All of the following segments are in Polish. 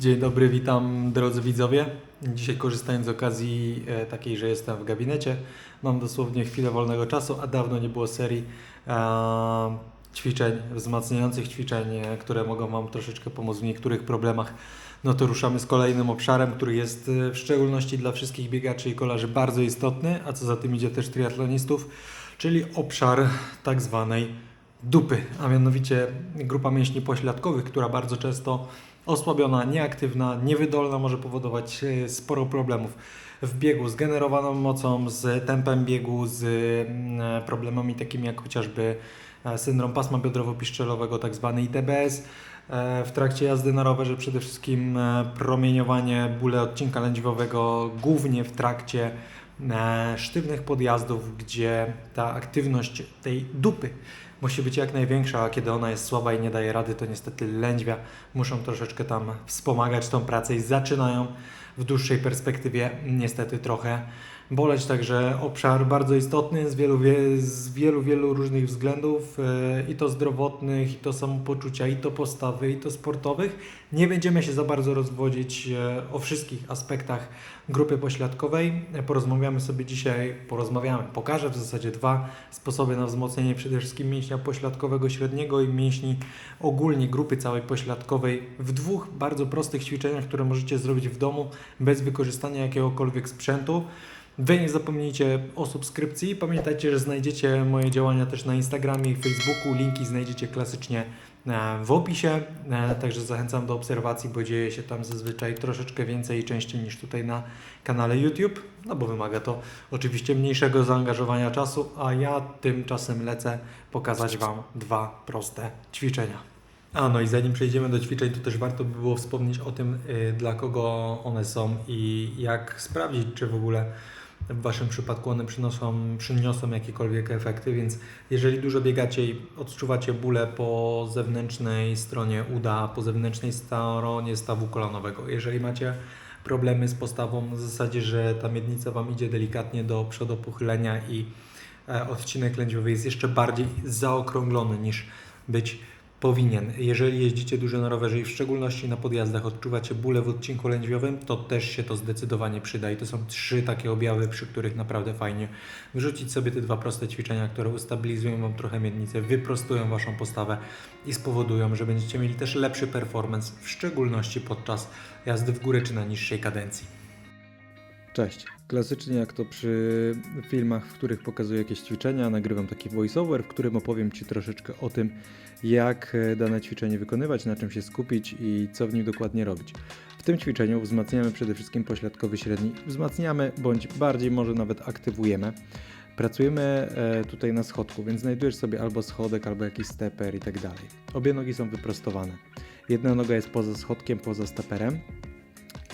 Dzień dobry, witam drodzy widzowie. Dzisiaj korzystając z okazji e, takiej, że jestem w gabinecie, mam dosłownie chwilę wolnego czasu, a dawno nie było serii e, ćwiczeń, wzmacniających ćwiczeń, e, które mogą Wam troszeczkę pomóc w niektórych problemach. No to ruszamy z kolejnym obszarem, który jest e, w szczególności dla wszystkich biegaczy i kolarzy bardzo istotny, a co za tym idzie też triatlonistów, czyli obszar tak zwanej dupy, a mianowicie grupa mięśni pośladkowych, która bardzo często osłabiona, nieaktywna, niewydolna może powodować e, sporo problemów w biegu z generowaną mocą, z tempem biegu, z mm, problemami takimi jak chociażby e, syndrom pasma biodrowo-piszczelowego, tak zwany ITBS. E, W trakcie jazdy na rowerze przede wszystkim e, promieniowanie, bóle odcinka lędźwiowego, głównie w trakcie e, sztywnych podjazdów, gdzie ta aktywność tej dupy musi być jak największa, a kiedy ona jest słaba i nie daje rady, to niestety lędźwia muszą troszeczkę tam wspomagać tą pracę i zaczynają w dłuższej perspektywie niestety trochę boleć. Także obszar bardzo istotny z wielu, wie- z wielu, wielu różnych względów e, i to zdrowotnych, i to samopoczucia, i to postawy, i to sportowych. Nie będziemy się za bardzo rozwodzić e, o wszystkich aspektach grupy pośladkowej. E, Porozmawiamy sobie dzisiaj, porozmawiamy, pokażę w zasadzie dwa sposoby na wzmocnienie przede wszystkim mięśnia pośladkowego średniego i mięśni ogólnie grupy całej pośladkowej w dwóch bardzo prostych ćwiczeniach, które możecie zrobić w domu bez wykorzystania jakiegokolwiek sprzętu. Wy nie zapomnijcie o subskrypcji. Pamiętajcie, że znajdziecie moje działania też na Instagramie i Facebooku. Linki znajdziecie klasycznie e, w opisie. E, Także zachęcam do obserwacji, bo dzieje się tam zazwyczaj troszeczkę więcej i częściej niż tutaj na kanale YouTube. No bo wymaga to oczywiście mniejszego zaangażowania czasu, a ja tymczasem lecę pokazać Wam dwa proste ćwiczenia. A no i zanim przejdziemy do ćwiczeń, to też warto by było wspomnieć o tym, y, dla kogo one są i jak sprawdzić, czy w ogóle w Waszym przypadku one przynoszą, przyniosą jakiekolwiek efekty, więc jeżeli dużo biegacie i odczuwacie bóle po zewnętrznej stronie uda, po zewnętrznej stronie stawu kolanowego, jeżeli macie problemy z postawą w zasadzie, że ta miednica Wam idzie delikatnie do przodu pochylenia i e, odcinek lędźwiowy jest jeszcze bardziej zaokrąglony niż być powinien. Jeżeli jeździcie dużo na rowerze i w szczególności na podjazdach odczuwacie bóle w odcinku lędźwiowym, to też się to zdecydowanie przyda. I to są trzy takie objawy, przy których naprawdę fajnie wyrzucić sobie te dwa proste ćwiczenia, które ustabilizują Wam trochę miednicę, wyprostują Waszą postawę i spowodują, że będziecie mieli też lepszy performance, w szczególności podczas jazdy w górę czy na niższej kadencji. Cześć. Klasycznie jak to przy filmach, w których pokazuję jakieś ćwiczenia, nagrywam taki voiceover, w którym opowiem Ci troszeczkę o tym, jak e, dane ćwiczenie wykonywać, na czym się skupić i co w nim dokładnie robić. W tym ćwiczeniu wzmacniamy przede wszystkim pośladkowy średni. Wzmacniamy bądź bardziej może nawet aktywujemy. Pracujemy e, tutaj na schodku, więc znajdujesz sobie albo schodek, albo jakiś steper i tak dalej. Obie nogi są wyprostowane. Jedna noga jest poza schodkiem, poza steperem,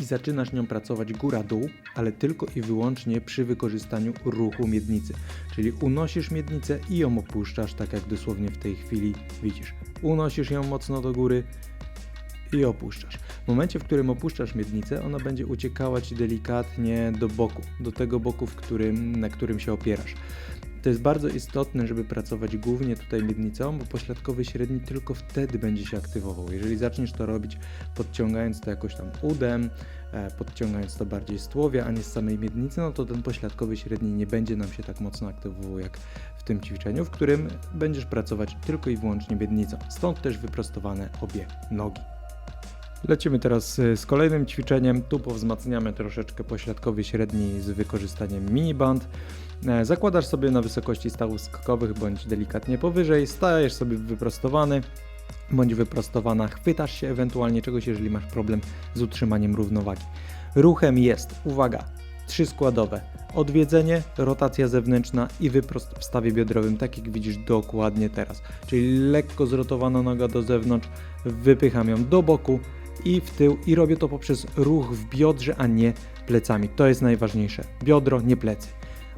i zaczynasz nią pracować góra-dół, ale tylko i wyłącznie przy wykorzystaniu ruchu miednicy. Czyli unosisz miednicę i ją opuszczasz, tak jak dosłownie w tej chwili widzisz. Unosisz ją mocno do góry i opuszczasz. W momencie, w którym opuszczasz miednicę, ona będzie uciekała ci delikatnie do boku, do tego boku, w którym, na którym się opierasz. To jest bardzo istotne, żeby pracować głównie tutaj miednicą, bo pośladkowy średni tylko wtedy będzie się aktywował. Jeżeli zaczniesz to robić podciągając to jakoś tam udem, e, podciągając to bardziej z a nie z samej miednicy, no to ten pośladkowy średni nie będzie nam się tak mocno aktywował jak w tym ćwiczeniu, w którym będziesz pracować tylko i wyłącznie miednicą. Stąd też wyprostowane obie nogi. Lecimy teraz y, z kolejnym ćwiczeniem. Tu powzmacniamy troszeczkę pośladkowy średni z wykorzystaniem miniband. E, Zakładasz sobie na wysokości stawów skokowych bądź delikatnie powyżej, stajesz sobie wyprostowany bądź wyprostowana, chwytasz się ewentualnie czegoś, jeżeli masz problem z utrzymaniem równowagi. Ruchem jest, uwaga, trzy składowe. Odwiedzenie, rotacja zewnętrzna i wyprost w stawie biodrowym, tak jak widzisz dokładnie teraz. Czyli lekko zrotowana noga do zewnątrz, wypycham ją do boku i w tył i robię to poprzez ruch w biodrze, a nie plecami. To jest najważniejsze. Biodro, nie plecy.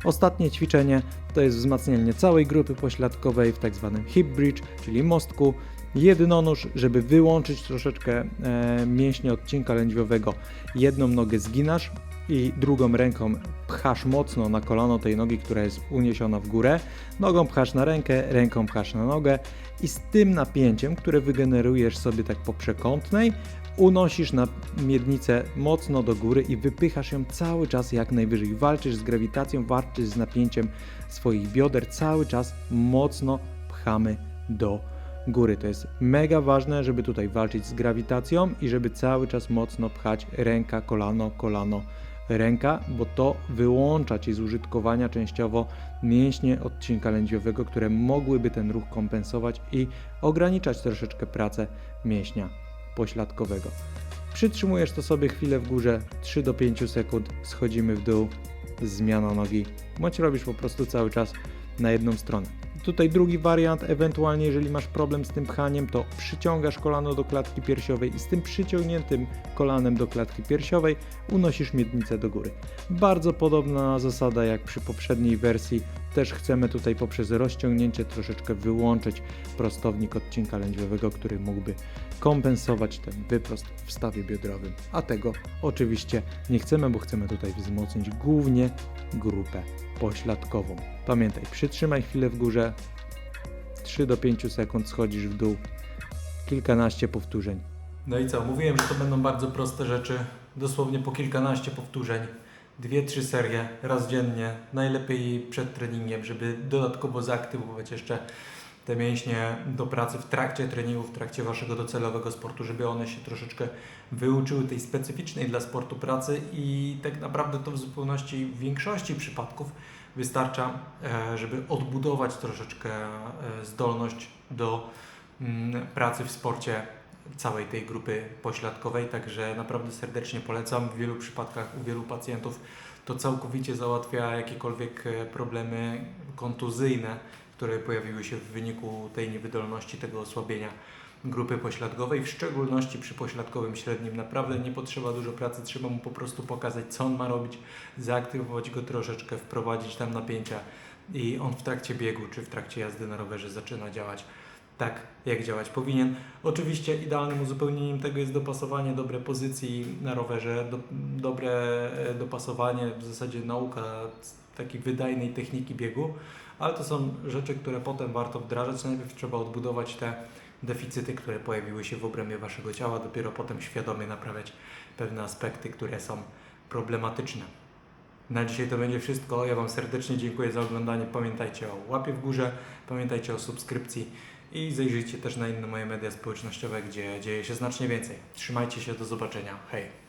Ostatnie ćwiczenie to jest wzmacnianie całej grupy pośladkowej w tak zwanym hip bridge, czyli mostku. Jednonóż, żeby wyłączyć troszeczkę e, mięśnie odcinka lędźwiowego. Jedną nogę zginasz i drugą ręką pchasz mocno na kolano tej nogi, która jest uniesiona w górę. Nogą pchasz na rękę, ręką pchasz na nogę i z tym napięciem, które wygenerujesz sobie tak po przekątnej, unosisz na miednicę mocno do góry i wypychasz ją cały czas jak najwyżej. Walczysz z grawitacją, walczysz z napięciem swoich bioder, cały czas mocno pchamy do góry. To jest mega ważne, żeby tutaj walczyć z grawitacją i żeby cały czas mocno pchać ręka, kolano, kolano, ręka, bo to wyłącza ci z użytkowania częściowo mięśnie odcinka lędźwiowego, które mogłyby ten ruch kompensować i ograniczać troszeczkę pracę mięśnia pośladkowego. Przytrzymujesz to sobie chwilę w górze, 3 do 5 sekund, schodzimy w dół, zmiana nogi, bądź robisz po prostu cały czas na jedną stronę. Tutaj drugi wariant, ewentualnie jeżeli masz problem z tym pchaniem, to przyciągasz kolano do klatki piersiowej i z tym przyciągniętym kolanem do klatki piersiowej unosisz miednicę do góry. Bardzo podobna zasada jak przy poprzedniej wersji. Też chcemy tutaj poprzez rozciągnięcie troszeczkę wyłączyć prostownik odcinka lędźwiowego, który mógłby kompensować ten wyprost w stawie biodrowym. A tego oczywiście nie chcemy, bo chcemy tutaj wzmocnić głównie grupę pośladkową. Pamiętaj, przytrzymaj chwilę w górze, 3 do 5 sekund schodzisz w dół, kilkanaście powtórzeń. No i co? Mówiłem, że to będą bardzo proste rzeczy. Dosłownie po kilkanaście powtórzeń. Dwie, trzy serie raz dziennie. Najlepiej przed treningiem, żeby dodatkowo zaaktywować jeszcze te mięśnie do pracy w trakcie treningu, w trakcie waszego docelowego sportu, żeby one się troszeczkę wyuczyły tej specyficznej dla sportu pracy i tak naprawdę to w zupełności w większości przypadków wystarcza, e, żeby odbudować troszeczkę e, zdolność do mm, pracy w sporcie całej tej grupy pośladkowej, także naprawdę serdecznie polecam. W wielu przypadkach u wielu pacjentów to całkowicie załatwia jakiekolwiek e, problemy kontuzyjne, które pojawiły się w wyniku tej niewydolności, tego osłabienia grupy pośladkowej, w szczególności przy pośladkowym średnim. Naprawdę nie potrzeba dużo pracy, trzeba mu po prostu pokazać, co on ma robić, zaaktywować go troszeczkę, wprowadzić tam napięcia i on w trakcie biegu czy w trakcie jazdy na rowerze zaczyna działać tak, jak działać powinien. Oczywiście idealnym uzupełnieniem tego jest dopasowanie dobrej pozycji na rowerze, do, dobre e, dopasowanie, w zasadzie nauka takiej wydajnej techniki biegu, ale to są rzeczy, które potem warto wdrażać. Najpierw trzeba odbudować te deficyty, które pojawiły się w obrębie Waszego ciała, dopiero potem świadomie naprawiać pewne aspekty, które są problematyczne. Na dzisiaj to będzie wszystko. Ja Wam serdecznie dziękuję za oglądanie. Pamiętajcie o łapie w górze, pamiętajcie o subskrypcji i zajrzyjcie też na inne moje media społecznościowe, gdzie dzieje się znacznie więcej. Trzymajcie się, do zobaczenia. Hej!